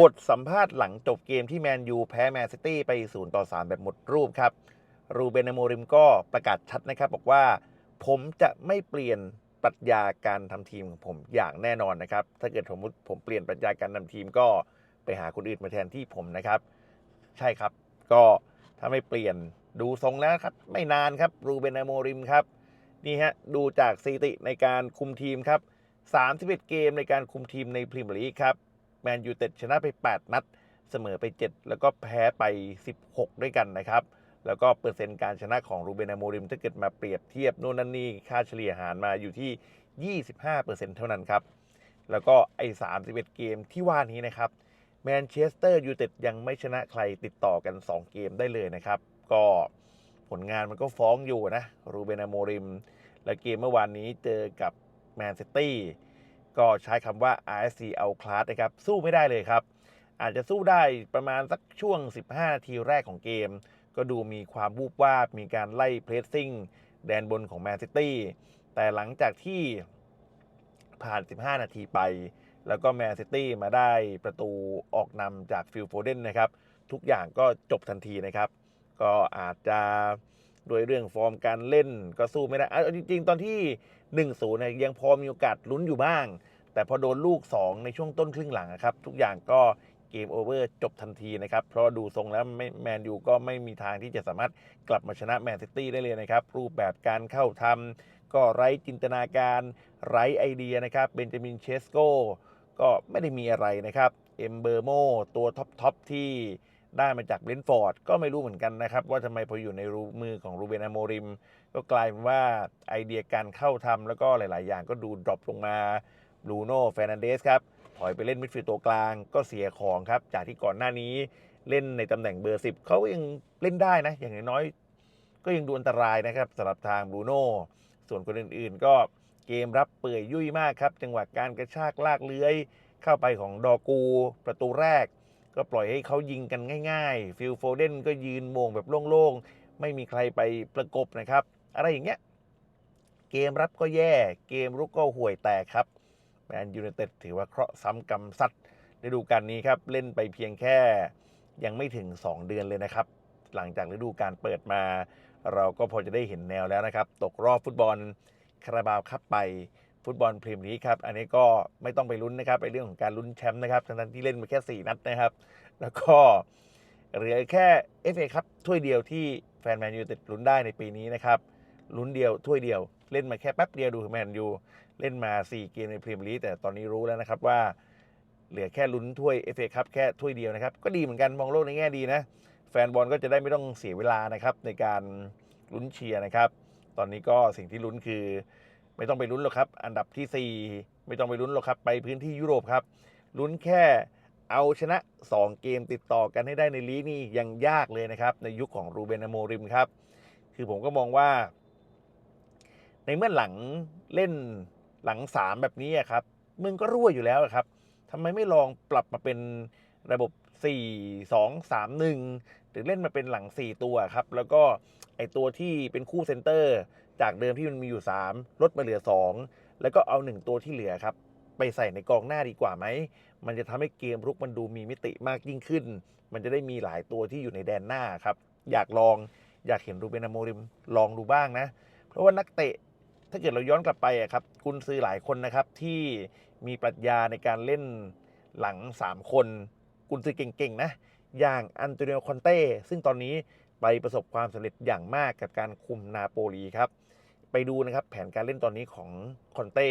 บทสัมภาษณ์หลังจบเกมที่แมนยูแพ้แมนซิตี้ไป 0 ต่อ 3 แบบหมดรูปครับ รูเบนอโมริมก็ประกาศชัดนะครับ บอกว่า ผมจะไม่เปลี่ยนปรัชญาการทำทีมของผมอย่างแน่นอนนะครับ ถ้าเกิดสมมติผมเปลี่ยนปรัชญาการทำทีมก็ไปหาคนอื่นมาแทนที่ผมนะครับ ใช่ครับ ก็ถ้าไม่เปลี่ยนดูทรงแล้วครับ ไม่นานครับรูเบนอโมริมครับนี่ฮะดูจากสถิติในการคุมทีมครับ 31 เกมในการคุมทีมในพรีเมียร์ลีกครับ แมนยูเต็ดชนะไป 8 นัด เสมอไป 7 แล้วก็แพ้ไป 16 ด้วยกันนะครับ แล้วก็เปอร์เซ็นต์การชนะของรูเบนอโมริมถ้าเกิดมาเปรียบเทียบโน่นนั่นนี่ค่าเฉลี่ยหารมาอยู่ที่ 25%เท่านั้นครับ แล้วก็ไอ้31 เกมที่ว่านี้นะครับแมนเชสเตอร์ยูไนเต็ดยังไม่ชนะใครติดต่อกัน 2 เกมได้เลยนะครับ ก็ผลงานมันก็ฟ้องอยู่นะ รูเบนอโมริม และเกมเมื่อวานนี้เจอกับแมนซิตี้ ก็ใช้คำว่า RSC เอาคลาสนะครับ สู้ไม่ได้เลยครับ อาจจะสู้ได้ประมาณสักช่วง 15 นาทีแรกของเกม ก็ดูมีความวูบวาบ มีการไล่เพรสซิ่งแดนบนของแมนซิตี้แต่หลังจากที่ผ่าน 15 นาทีไป แล้วก็แมนซิตี้มาได้ประตูออกนำจากฟิลโฟเดนนะครับ ทุกอย่างก็จบทันทีนะครับ ก็อาจจะด้วยเรื่องฟอร์มการเล่นก็สู้ไม่ได้อาจริงๆ ตอนที่ 1-0เนี่ยยังพอมีโอกาสลุ้นอยู่บ้าง แต่พอโดนลูก 2 ในช่วงต้นครึ่งหลังอะครับ ทุกอย่างก็เกมโอเวอร์จบทันทีนะครับ เพราะดูทรงแล้วแมนยูก็ไม่มีทางที่จะสามารถกลับมาชนะแมนซิตี้ได้เลยนะครับ รูปแบบการเข้าทำก็ไร้จินตนาการไร้ไอเดียนะครับเบนจามินเชสโกก็ไม่ได้มีอะไรนะครับเอมเบอร์โมตัวท็อปทอปที่ ได้มาจากเบนท์ฟอร์ดก็ไม่รู้เหมือนกันนะครับ ว่าทำไมพออยู่ในรูมือของรูเบนอโมริม ก็กลายเป็นว่าไอเดียการเข้าทำแล้วก็หลาย ๆ อย่างก็ดูดรอปลงมาบรูโน่เฟรนันเดสครับถอยไปเล่นมิดฟิลด์ตัวกลางก็เสียของครับ จากที่ก่อนหน้านี้เล่นในตำแหน่งเบอร์ 10เขายังเล่นได้นะ อย่างน้อยก็ยังดูอันตรายนะครับสำหรับทางบรูโน่ส่วนคนอื่น ๆ ก็เกมรับเปื่อยยุ่ยมากครับ จังหวะการกระชากลากเลื้อย เข้าไปของดอกู ประตูแรก ก็ปล่อยให้เขายิงกันง่ายๆ ฟิลโฟเดนก็ยืนโมงแบบโล่งๆ ไม่มีใครไปประกบนะครับ อะไรอย่างเงี้ย เกมรับก็แย่ เกมรุกก็ห่วยแตกครับ แมนยูไนเต็ดถือว่าเคราะห์ซ้ำกรรมซัดฤดูกาลนี้ครับ เล่นไปเพียงแค่ยังไม่ถึง 2 เดือนเลยนะครับ หลังจากฤดูกาลเปิดมา เราก็พอจะได้เห็นแนวแล้วนะครับ ตกรอบฟุตบอลคาราบาวคัพไป ฟุตบอลพรีเมียร์ลีกครับ อันนี้ก็ไม่ต้องไปลุ้นนะครับในเรื่องของการลุ้นแชมป์นะครับทั้งที่เล่นมาแค่ 4 นัดนะครับ แล้วก็เหลือแค่ FA ครับถ้วยเดียวที่แฟนแมนยูติดลุ้นได้ในปีนี้นะครับลุ้นเดียวถ้วยเดียวเล่นมาแค่แป๊บเดียวดูแมนยูเล่นมา 4 เกมในพรีเมียร์ลีกแต่ตอนนี้รู้แล้วนะครับว่าเหลือแค่ลุ้นถ้วย FA ครับแค่ถ้วยเดียวนะครับ ก็ดีเหมือนกันมองโลกในแง่ดีนะ แฟนบอลก็จะได้ไม่ต้องเสียเวลานะครับในการลุ้นเชียร์นะครับ ตอนนี้ก็สิ่งที่ลุ้นคือ ไม่ต้องไปลุ้นหรอกครับ อันดับทีสี่ 4 ไม่ต้องไปลุ้นหรอกครับ ไปพื้นที่ยุโรปครับ ลุ้นแค่เอาชนะ 2 เกมติดต่อกันให้ได้ในลีกนี่ยังยากเลยนะครับ ในยุคของรูเบนอโมริมครับ คือผมก็มองว่า ในเมื่อหลังเล่นหลัง 3 แบบนี้ครับมึงก็รั่วอยู่แล้วครับทำไมไม่ลองปรับมาเป็นระบบ 4 2 3 1 หรือเล่นมาเป็นหลัง 4 ตัวครับ แล้วก็ไอตัวที่เป็นคู่เซนเตอร์ จากเดิมที่มันมีอยู่ 3 ลดมาเหลือ 2 แล้วก็เอา 1 ตัวที่เหลือครับ ไปใส่ในกองหน้าดีกว่าไหม มันจะทำให้เกมรุกมันดูมีมิติมากยิ่งขึ้น มันจะได้มีหลายตัวที่อยู่ในแดนหน้าครับ อยากลองอยากเห็นรูเบนอโมริมลองดูบ้างนะ เพราะว่านักเตะถ้าเกิดเราย้อนกลับไปอะครับกุนซือหลายคนนะครับที่มีปรัชญาในการเล่นหลัง 3 คนกุนซือเก่งๆนะอย่างอันโตนิโอคอนเต้ซึ่งตอนนี้ไปประสบความสำเร็จอย่างมากกับการคุมนาโปลีครับ ไปดูนะครับแผนการเล่นตอนนี้ของคอนเต้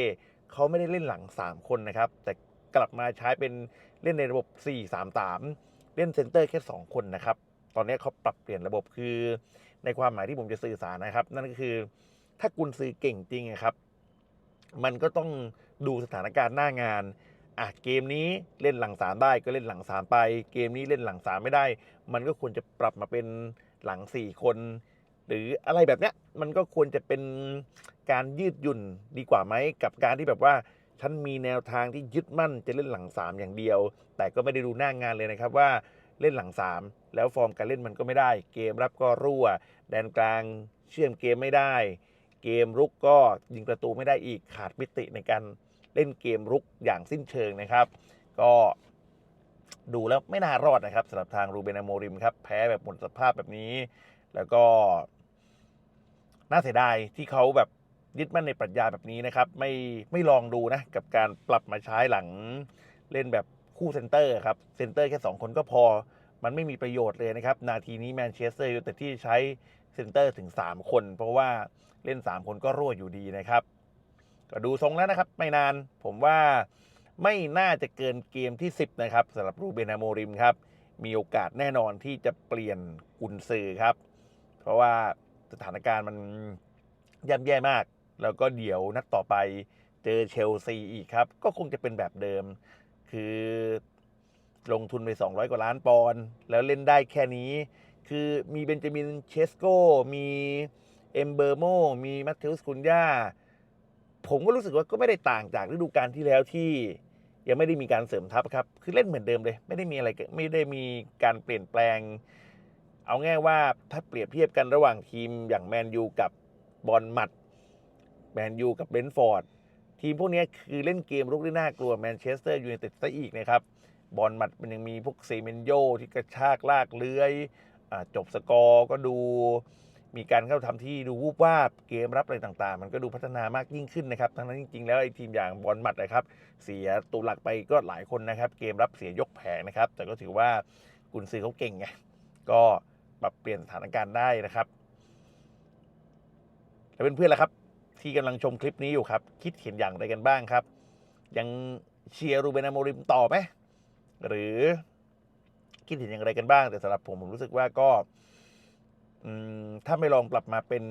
เขาไม่ได้เล่นหลัง 3 คนนะครับ แต่กลับมาใช้เป็นเล่นในระบบ 4-3-3 เล่นเซนเตอร์แค่ 2 คนนะครับ ตอนนี้เขาปรับเปลี่ยนระบบคือในความหมายที่ผมจะสื่อสารนะครับ นั่นก็คือถ้ากุนซือเก่งจริงอะครับ มันก็ต้องดูสถานการณ์หน้างานอะเกมนี้เล่นหลังสามได้ก็เล่นหลังสามไป เกมนี้เล่นหลังสามไม่ได้ มันก็ควรจะปรับมาเป็นหลังสี่คน หรืออะไรแบบเนี้ยมันก็ควรจะเป็นการยืดหยุ่นดีกว่าไหมกับการที่แบบว่าฉันมีแนวทางที่ยึดมั่นจะเล่นหลังสามอย่างเดียว แต่ก็ไม่ได้ดูหน้างงานเลยนะครับว่าเล่นหลังสามแล้วฟอร์มการเล่นมันก็ไม่ได้ เกมรับก็รั่ว แดนกลางเชื่อมเกมไม่ได้ เกมรุกก็ยิงประตูไม่ได้อีกขาดมิติในการเล่นเกมรุกอย่างสิ้นเชิงนะครับ ก็ดูแล้วไม่น่ารอดนะครับสำหรับทางรูเบนอโมริมครับ แพ้แบบหมดสภาพแบบนี้ แล้วก็ น่าเสียดายที่เขาแบบยึดมั่นในปรัชญาแบบนี้นะครับไม่ไม่ลองดูนะกับการปรับมาใช้หลังเล่นแบบคู่เซนเตอร์ครับเซนเตอร์แค่ 2 คนก็พอ มันไม่มีประโยชน์เลยนะครับ นาทีนี้แมนเชสเตอร์ยูไนเต็ดที่ใช้เซนเตอร์ถึง 3 คน เพราะว่าเล่น 3 คนก็รั่วอยู่ดีนะครับ ก็ดูทรงแล้วนะครับ ไม่นานผมว่าไม่น่าจะเกินเกมที่ 10 นะครับสำหรับรูเบนาโมริมครับ มีโอกาสแน่นอนที่จะเปลี่ยนกุนซือครับ เพราะว่า สถานการณ์มันย่ำแย่มาก แล้วก็เดี๋ยวนัดต่อไปเจอเชลซีอีกครับ ก็คงจะเป็นแบบเดิม คือลงทุนไป 200 กว่าล้านปอนด์แล้วเล่นได้แค่นี้ คือมีเบนจามินเชสโก มีเอมเบอร์โม มีมัตเทอุสคุนยาผมก็รู้สึกว่าก็ไม่ได้ต่างจากฤดูกาลที่แล้วที่ยังไม่ได้มีการเสริมทัพครับ คือเล่นเหมือนเดิมเลย ไม่ได้มีอะไร ไม่ได้มีการเปลี่ยนแปลง เอาง่ายว่าถ้าเปรียบเทียบกันระหว่างทีมอย่างแมนยูกับบอลมัดแมนยูกับเบนท์ฟอร์ดทีมพวกนี้คือเล่นเกมรุกได้น่ากลัวแมนเชสเตอร์ยูไนเต็ดซะอีกนะครับบอลมัดมันยังมีพวกเซเมนโยที่กระชากลากเลื้อยอจบสกอร์ก็ดู มีการเข้าทำที่ดูวูบวาบเกมรับอะไรต่างๆ มันก็ดูพัฒนามากยิ่งขึ้นนะครับ ทั้งนั้นจริงๆ แล้วไอ้ทีมอย่างบอลมัดนะครับ เสียตัวหลักไปก็หลายคนนะครับ เกมรับเสียยกแผงนะครับ แต่ก็ถือว่ากุนซือเขาเก่งไงก็ ปรับเปลี่ยนสถานการณ์ได้นะครับแล้วเพื่อนๆล่ะครับ ที่กำลังชมคลิปนี้อยู่ครับ คิดเห็นอย่างไรกันบ้างครับ ยังเชียร์รูเบนอโมริมต่อไหมหรือคิดเห็นอย่างไรกันบ้าง แต่สำหรับผมผมรู้สึกว่าก็ถ้าไม่ลองปรับมาเป็น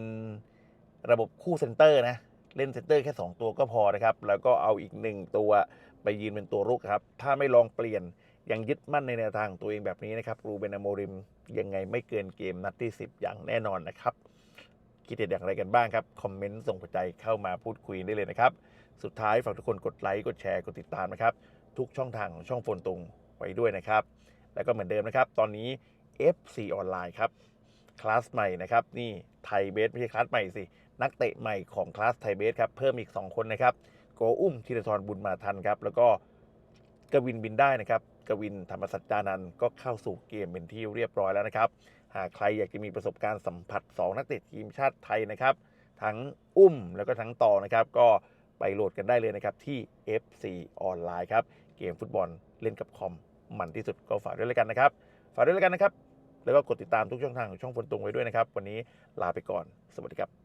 ระบบคู่เซนเตอร์นะ เล่นเซนเตอร์แค่ 2 ตัวก็พอนะครับ แล้วก็เอาอีกหนึ่งตัวไปยืนเป็นตัวรุกครับ ถ้าไม่ลองเปลี่ยน ยังยึดมั่นในแนวทางตัวเองแบบนี้นะครับรูเบนอโมริมยังไงไม่เกินเกมนัดที่ 10 อย่างแน่นอนนะครับ คิดเห็นอย่างไรกันบ้างครับคอมเมนต์ส่งหัวใจเข้ามาพูดคุยได้เลยนะครับ สุดท้ายฝากทุกคนกดไลค์กดแชร์กดติดตามนะครับ ทุกช่องทางของช่องโฟนตรงไว้ด้วยนะครับ แล้วก็เหมือนเดิมนะครับ ตอนนี้ FC ออนไลน์ครับคลาสใหม่นะครับ นี่ไทยเบสไม่ใช่คลาสใหม่สิ นักเตะใหม่ของคลาสไทยเบสครับ เพิ่มอีก 2 คนนะครับ โกอุ้มธีรทรบุญมาทันครับ แล้วก็กวินบินได้นะครับ กวินธรรมสัจจานันท์ก็เข้าสู่เกมเป็นที่เรียบร้อยแล้วนะครับ หากใครอยากจะมีประสบการณ์สัมผัส 2 นักเตะทีมชาติไทยนะครับ ทั้งอุ้มแล้วก็ทั้งต่อนะครับ ก็ไปโหลดกันได้เลยนะครับ ที่ FC ออนไลน์ครับ เกมฟุตบอลเล่นกับคอมมันที่สุดก็ฝากด้วยแล้วกันนะครับ ฝากด้วยแล้วกันนะครับ แล้วก็กดติดตามทุกช่องทางของช่องฝนตรงไว้ด้วยนะครับ วันนี้ลาไปก่อน สวัสดีครับ